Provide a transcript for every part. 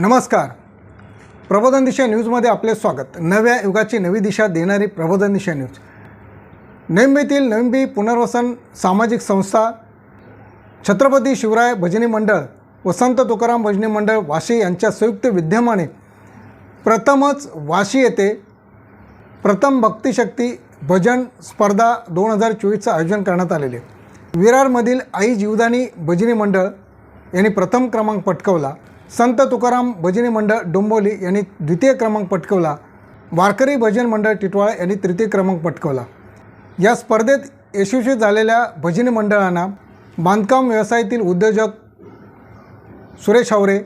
नमस्कार. प्रबोधन दिशा न्यूजमध्ये आपले स्वागत. नव्या युगाची नवी दिशा देणारी प्रबोधन दिशा न्यूज. नेंबीतील नवंबी पुनर्वसन सामाजिक संस्था छत्रपती शिवराय भजनी मंडळ वसंत तुकाराम भजनी मंडळ वाशी यांच्या संयुक्त विद्यमाने प्रथमच वाशी येथे प्रथम भक्तिशक्ती भजन स्पर्धा दोन हजार चोवीसचं आयोजन करण्यात आलेले. विरारमधील आई जीवदानी भजनी मंडळ यांनी प्रथम क्रमांक पटकवला. संत तुकाराम भजनी मंडळ डोंबोली यांनी द्वितीय क्रमांक पटकवला. वारकरी भजन मंडळ टिटवाळा यांनी तृतीय क्रमांक पटकवला. या स्पर्धेत यशस्वी झालेल्या भजनी मंडळांना बांधकाम व्यवसायातील उद्योजक सुरेश हावरे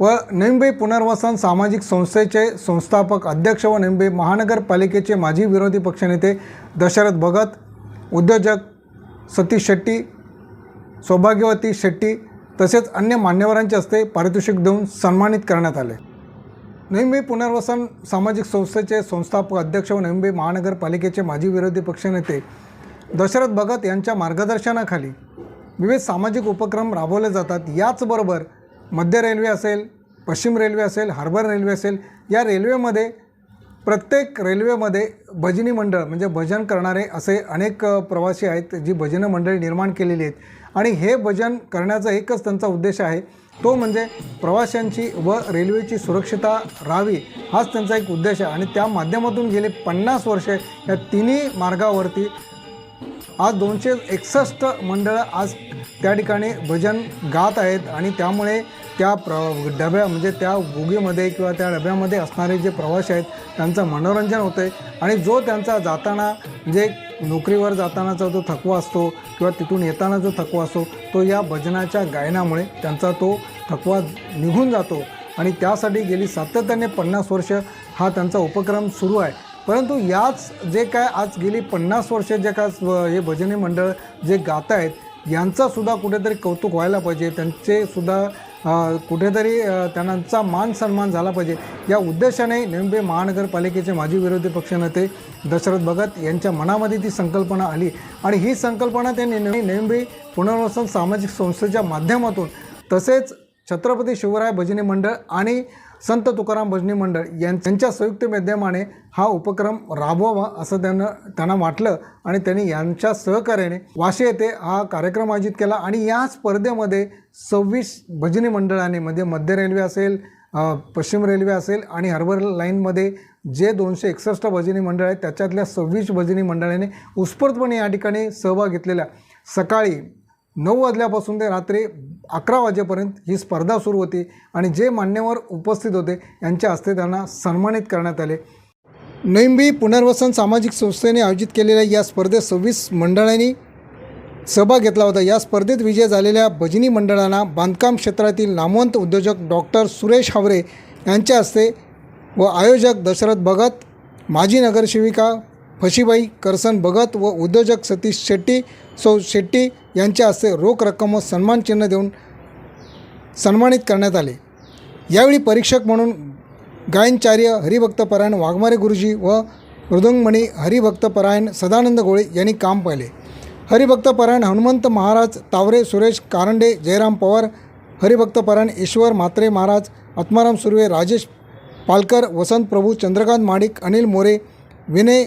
व नेंबे पुनर्वसन सामाजिक संस्थेचे संस्थापक अध्यक्ष व नेंबे महानगरपालिकेचे माजी विरोधी पक्षनेते दशरथ भगत उद्योजक सतीश शेट्टी सौभाग्यवती शेट्टी तसेच अन्य मान्यवरांच्या हस्ते पारितोषिक देऊन सन्मानित करण्यात आले. नेहमी पुनर्वसन सामाजिक संस्थेचे संस्थापक अध्यक्ष व नेहमी महानगरपालिकेचे माजी विरोधी पक्षनेते दशरथ भगत यांच्या मार्गदर्शनाखाली विविध सामाजिक उपक्रम राबवले जातात. याचबरोबर मध्य रेल्वे असेल पश्चिम रेल्वे असेल हार्बर रेल्वे असेल या रेल्वेमध्ये प्रत्येक रेल्वेमध्ये भजनी मंडळ म्हणजे भजन करणारे असे अनेक प्रवासी आहेत जी भजन मंडळी निर्माण केलेली आहेत. आणि हे भजन करण्याचा एकच त्यांचा उद्देश आहे. तो म्हणजे प्रवाशांची व रेल्वेची सुरक्षिता राहावी हाच त्यांचा एक उद्देश आहे. आणि त्या माध्यमातून गेले पन्नास वर्षे या तिन्ही मार्गावरती आज दोनशे एकसष्ट मंडळं आज त्या ठिकाणी भजन गात आहेत. आणि त्यामुळे त्या प्र डब्या म्हणजे त्या बोगीमध्ये किंवा त्या डब्यामध्ये असणारे जे प्रवासी आहेत त्यांचं मनोरंजन होतं आहे आणि जो त्यांचा जाताना जे नोकरीवर जातानाचा जो थकवा असतो किंवा तिथून येताना जो थकवा असतो तो या भजनाच्या गायनामुळे त्यांचा तो थकवा निघून जातो. आणि त्यासाठी गेली सातत्याने पन्नास वर्ष हा त्यांचा उपक्रम सुरू आहे. परंतु याच जे काय आज गेली पन्नास वर्ष जे काय हे भजनी मंडळ जे गात आहेत यांचासुद्धा कुठेतरी कौतुक व्हायला पाहिजे. त्यांचेसुद्धा कुठेतरी त्यांचा मान सन्मान झाला पाहिजे. या उद्देशाने नेमबे महानगरपालिकेचे माजी विरोधी पक्षनेते दशरथ भगत यांच्या मनामध्ये ती संकल्पना आली. आणि ही संकल्पना त्यांनी ने- पुनर्वसन सामाजिक संस्थेच्या माध्यमातून तसेच छत्रपती शिवराय भजनी मंडळ आणि संत तुकाराम भजनी मंडळ यां- यांच्या संयुक्त माध्यमाने हा उपक्रम राबवावा असं त्यांना त्यांना वाटलं आणि त्यांनी यांच्या सहकार्याने वाशी येथे हा कार्यक्रम आयोजित केला आणि या स्पर्धेमध्ये सव्वीस भजनी मंडळाने म्हणजे मध्य रेल्वे असेल पश्चिम रेल्वे असेल आणि हार्बर लाईनमध्ये जे दोनशे एकसष्ट भजनी मंडळ आहेत त्याच्यातल्या सव्वीस भजनी मंडळाने उत्स्फूर्तपणे या ठिकाणी सहभाग घेतलेला. सकाळी नऊ वाजल्यापासून ते रात्री अकरा वाजेपर्यंत ही स्पर्धा सुरू होती आणि जे मान्यवर उपस्थित होते यांच्या हस्ते त्यांना सन्मानित करण्यात आले. नैंबी पुनर्वसन सामाजिक संस्थेने आयोजित केलेल्या या स्पर्धेत सव्वीस मंडळांनी सहभाग घेतला होता. या स्पर्धेत विजय झालेल्या भजनी मंडळांना बांधकाम क्षेत्रातील नामवंत उद्योजक डॉक्टर सुरेश हावरे यांच्या हस्ते व आयोजक दशरथ भगत माजी नगरसेविका फशीबाई करसन भगत व उद्योजक सतीश शेट्टी सौ शेट्टी यांच्या हस्ते रोख रक्कम व सन्मान चिन्ह देऊन सन्मानित करण्यात आले. यावेळी परीक्षक म्हणून गायनचार्य हरिभक्तपरायण वाघमारे गुरुजी व मृदुंगमणी हरिभक्तपरायण सदानंद गोळे यांनी काम पाहिले. हरिभक्तपरायण हनुमंत महाराज तावरे सुरेश कारंडे जयराम पवार हरिभक्तपरायण ईश्वर म्हात्रे महाराज आत्माराम सुर्वे राजेश पालकर वसंत प्रभू चंद्रकांत माडिक अनिल मोरे विनय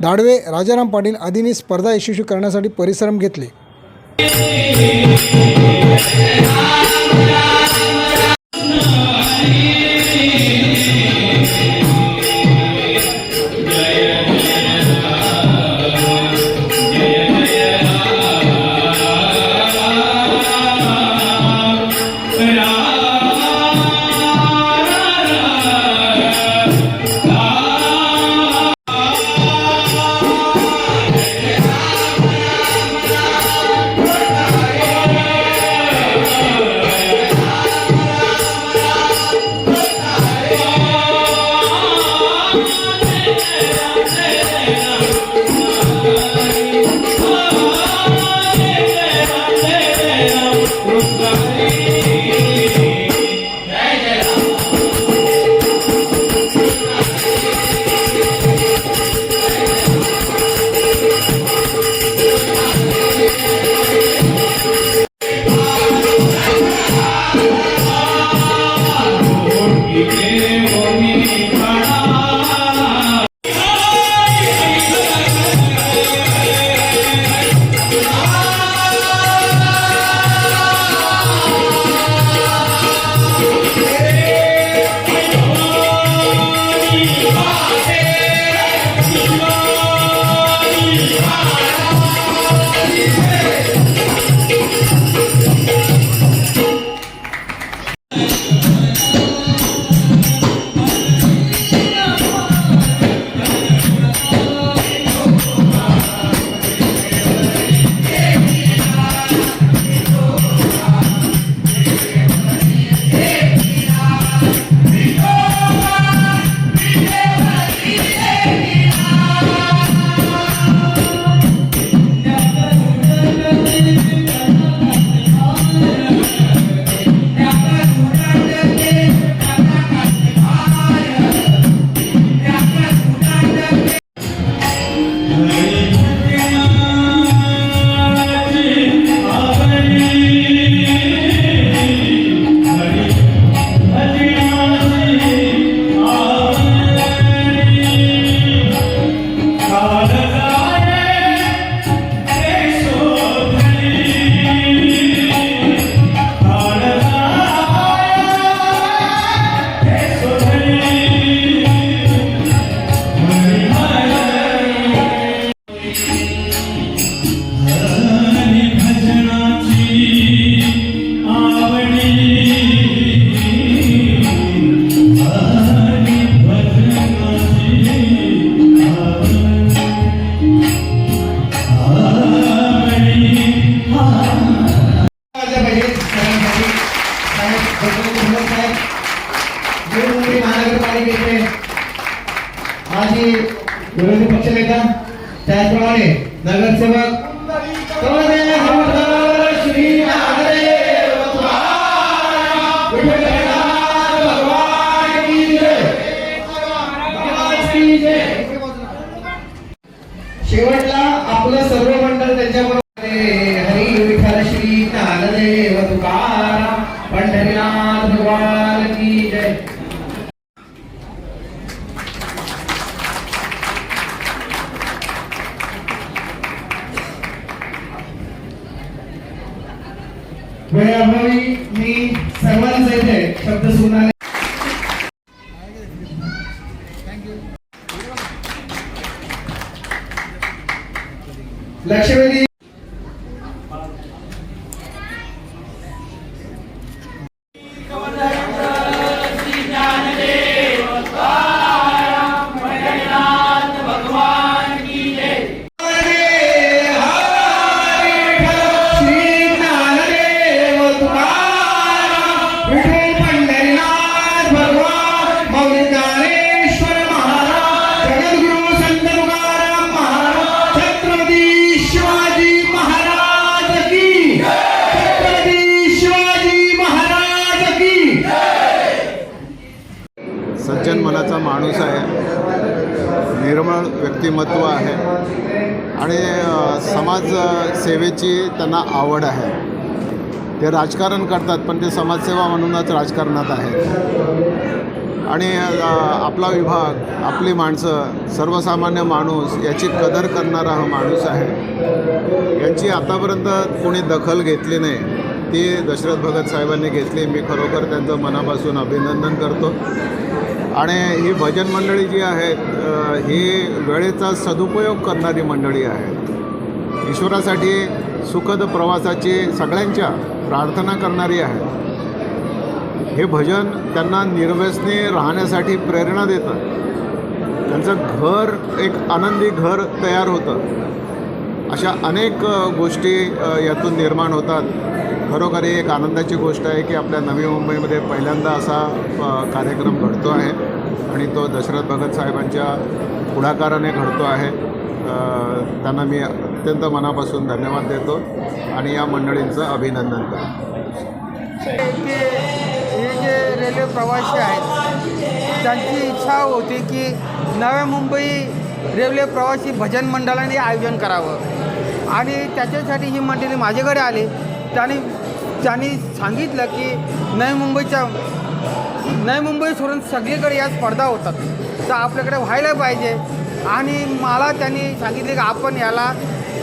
दाडवे राजाराम पाटील आदींनी स्पर्धा यशस्वी करण्यासाठी परिश्रम घेतले. विरोधी त्याचप्रमाणे नगरसेवक. वेळाभावी मी सर्वांचे इथे शब्द सुनाले मनाचा माणूस आहे. निर्मळ व्यक्तिमत्व आहे. आणि समाजसेवेची त्यांना आवड आहे. ते राजकारण करतात पण ते समाजसेवा म्हणूनच राजकारणात आहेत. आणि आपला विभाग आपली माणसं सर्वसामान्य माणूस याची कदर करणारा हा माणूस आहे. यांची आतापर्यंत कोणी दखल घेतली नाही. ती दशरथ भगत साहेबांनी घेतली. मी खरोखर त्यांचं मनापासून अभिनंदन करतो. आणि ही भजन मंडळी जी आहेत ही वेळेचा सदुपयोग करणारी मंडळी आहेत ईश्वरासाठी सुखद प्रवासाची सगळ्यांच्या प्रार्थना करणारी आहे. हे भजन त्यांना निर्व्यसनी राहण्यासाठी प्रेरणा देतं. त्यांचं घर एक आनंदी घर तयार होतं. अशा अनेक गोष्टी यातून निर्माण होतात. खरोखर ही एक आनंदाची गोष्ट आहे की आपल्या नवी मुंबईमध्ये पहिल्यांदा असा कार्यक्रम घडतो आहे. आणि तो दशरथ भगत साहेबांच्या पुढाकाराने घडतो आहे. त्यांना मी अत्यंत मनापासून धन्यवाद देतो आणि या मंडळींचं अभिनंदन करतो. हे जे रेल्वे प्रवासी आहेत त्यांची इच्छा होती की नव्या मुंबई रेल्वे प्रवासी भजन मंडळाने आयोजन करावं. आणि त्याच्यासाठी ही मंडळी माझ्याकडे आली. त्यांनी त्यांनी सांगितलं की नवी मुंबईच्या नवी मुंबई सोडून सगळीकडे या स्पर्धा होतात. तर आपल्याकडे व्हायला पाहिजे. आणि मला त्यांनी सांगितले की आपण याला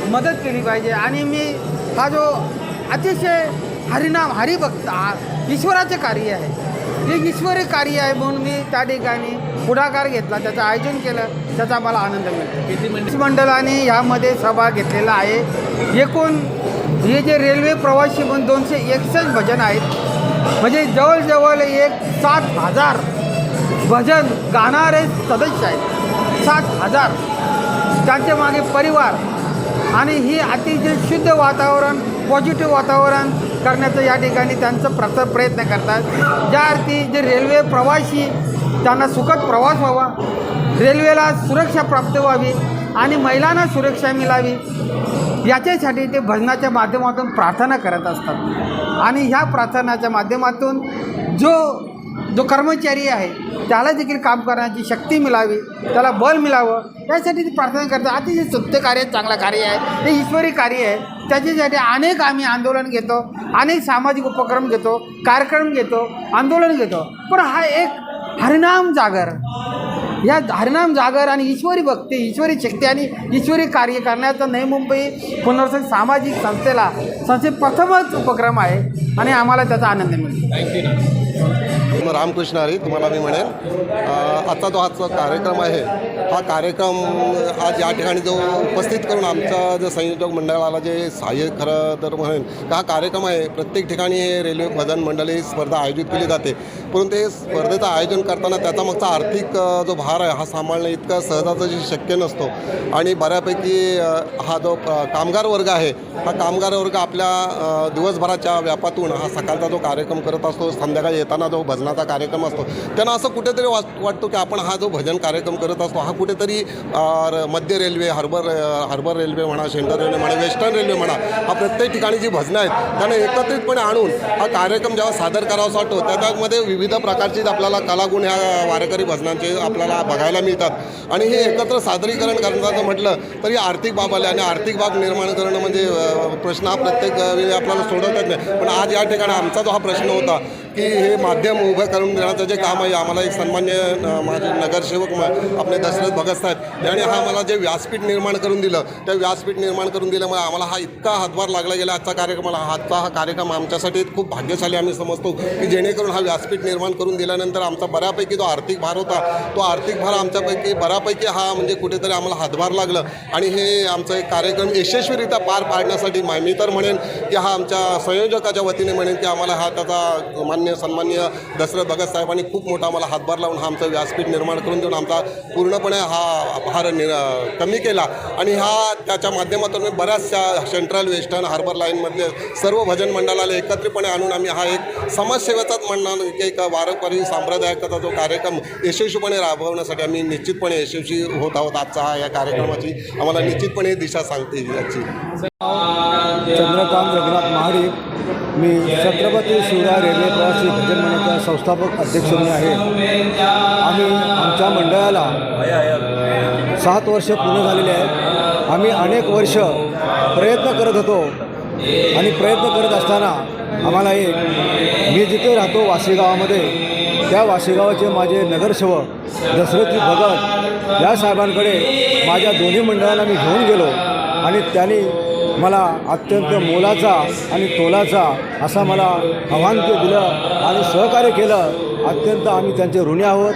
मदत केली पाहिजे. आणि मी हा जो अतिशय हरिनाम हरिभक्त ईश्वराचे कार्य आहे. हे ईश्वरी कार्य आहे म्हणून मी त्या ठिकाणी पुढाकार घेतला. त्याचं आयोजन केलं. त्याचा मला आनंद मिळतो. मंडळाने ह्यामध्ये सहभाग घेतलेला आहे. एकूण हे जे रेल्वे प्रवासी म्हणून दोनशे एकसष्ट भजन आहेत. म्हणजे जवळजवळ एक सात हजार भजन गाणारे सदस्य आहेत. सात हजार. त्यांच्या मागे परिवार. आणि ही अतिशय शुद्ध वातावरण पॉझिटिव्ह वातावरण करण्याचं या ठिकाणी त्यांचं प्रत प्रयत्न करतात. ज्या अर्थी जे रेल्वे प्रवासी त्यांना सुखद प्रवास व्हावा रेल्वेला सुरक्षा प्राप्त व्हावी आणि महिलांना सुरक्षा मिळावी. याच्यासाठी ते भजनाच्या माध्यमातून प्रार्थना करत असतात. आणि ह्या प्रार्थनाच्या माध्यमातून जो जो कर्मचारी आहे त्याला देखील काम करण्याची शक्ती मिळावी त्याला बल मिळावं यासाठी ती प्रार्थना करतात. अतिशय सत्य कार्य चांगलं कार्य आहे ते ईश्वरी कार्य आहे. त्याच्यासाठी अनेक आम्ही आंदोलन घेतो अनेक सामाजिक उपक्रम घेतो कार्यक्रम घेतो आंदोलन घेतो. पण हा एक हरिनाम जागर या हरिनाम जागर आणि ईश्वरी भक्ती ईश्वरी शक्ती आणि ईश्वरी कार्य करण्याचा नवी मुंबई पुनर्वसन सामाजिक संस्थेला संस्थेत प्रथमच उपक्रम आहे आणि आम्हाला त्याचा आनंद मिळतो. रामकृष्ण हरी तुम्हाला मी म्हणेन आता आजचा जो आजचा कार्यक्रम आहे हा कार्यक्रम आज या ठिकाणी जो उपस्थित करून आमचा जो संयोजक मंडळाला जे सहाय्य खरं तर म्हणेन हा कार्यक्रम आहे प्रत्येक ठिकाणी हे रेल्वे भजन मंडळी स्पर्धा आयोजित केली जाते. परंतु हे स्पर्धेचं आयोजन करताना त्याचा मागचा आर्थिक जो भार आहे हा सांभाळणं इतका सहजासहजी शक्य नसतो. आणि बऱ्यापैकी हा जो कामगार वर्ग आहे हा कामगार वर्ग आपल्या दिवसभराच्या व्यापातून हा सकाळचा जो कार्यक्रम करत असतो संध्याकाळी येताना जो भजना भजनाचा कार्यक्रम असतो. त्यांना असं कुठेतरी वाट वाटतो की आपण हा जो भजन कार्यक्रम करत असतो हा कुठेतरी मध्य रेल्वे हार्बर हार्बर रेल्वे म्हणा सेंट्रल रेल्वे म्हणा वेस्टर्न रेल्वे म्हणा हा प्रत्येक ठिकाणी जी भजनं आहेत त्यांना एकत्रितपणे आणून हा कार्यक्रम जेव्हा सादर करावासा वाटतो त्याच्यामध्ये विविध प्रकारची आपल्याला कलागुण ह्या वारकरी भजनांचे आपल्याला बघायला मिळतात. आणि हे एकत्र सादरीकरण करण्याचं म्हटलं तरी आर्थिक बाब आले आणि आर्थिक बाब निर्माण करणं म्हणजे प्रश्न हा प्रत्येक वेळी आपल्याला सोडवता येत नाही. पण आज या ठिकाणी आमचा जो हा प्रश्न होता की हे माध्यम उभं करून देण्याचं जे काम आहे आम्हाला एक सन्मान्य माझे नगरसेवक आपले दशरथ भगत साहेब यांनी हा मला जे व्यासपीठ निर्माण करून दिलं त्या व्यासपीठ निर्माण करून दिल्यामुळे आम्हाला हा इतका हातभार लागला गेला आजचा कार्यक्रमाला आजचा हा कार्यक्रम आमच्यासाठी खूप भाग्यशाली आम्ही समजतो की जेणेकरून हा व्यासपीठ निर्माण करून दिल्यानंतर आमचा बऱ्यापैकी जो आर्थिक भार होता तो आर्थिक भार आमच्यापैकी बऱ्यापैकी हा म्हणजे कुठेतरी आम्हाला हातभार लागलं. आणि हे आमचं एक कार्यक्रम यशस्वीरित्या पार पाडण्यासाठी मी तर म्हणेन की हा आमच्या संयोजकाच्या वतीने म्हणेन की आम्हाला हा त्याचा मान मान्य सन्मान्य दशरथ भगत साहेबांनी खूप मोठा आम्हाला हातभार लावून हा आमचं व्यासपीठ निर्माण करून देऊन आमचा पूर्णपणे हा भार निर कमी केला. आणि हा त्याच्या माध्यमातून मी बऱ्याचशा सेंट्रल वेस्टर्न हार्बर लाईनमधले सर्व भजन मंडळाला एकत्रितपणे आणून आम्ही हा एक समाजसेवेचाच म्हणणार एक वारकरी सांप्रदायिकता जो कार्यक्रम यशस्वीपणे राबवण्यासाठी आम्ही निश्चितपणे यशस्वी होत आहोत आजचा हा या कार्यक्रमाची. आम्हाला निश्चितपणे दिशा सांगते याची. चंद्रकांत रघुनाथ महाडिक मी छत्रपती शिवराय रेल्वे प्रवासी भजन मंडळाचा संस्थापक अध्यक्ष म्हणून आहे. आम्ही आमच्या मंडळाला सात वर्ष पूर्ण झालेले आहेत. आम्ही अनेक वर्ष प्रयत्न करत होतो आणि प्रयत्न करत असताना आम्हाला एक मी जिथे राहतो वाशी गावामध्ये त्या वाशीगावाचे माझे नगरसेवक दशरथजी भगत या साहेबांकडे माझ्या दोन्ही मंडळाला मी घेऊन गेलो आणि त्यांनी मला अत्यंत मोलाचा आणि तोलाचा असा मला आव्हान ते दिलं आणि सहकार्य केलं. अत्यंत आम्ही त्यांचे ऋणी आहोत.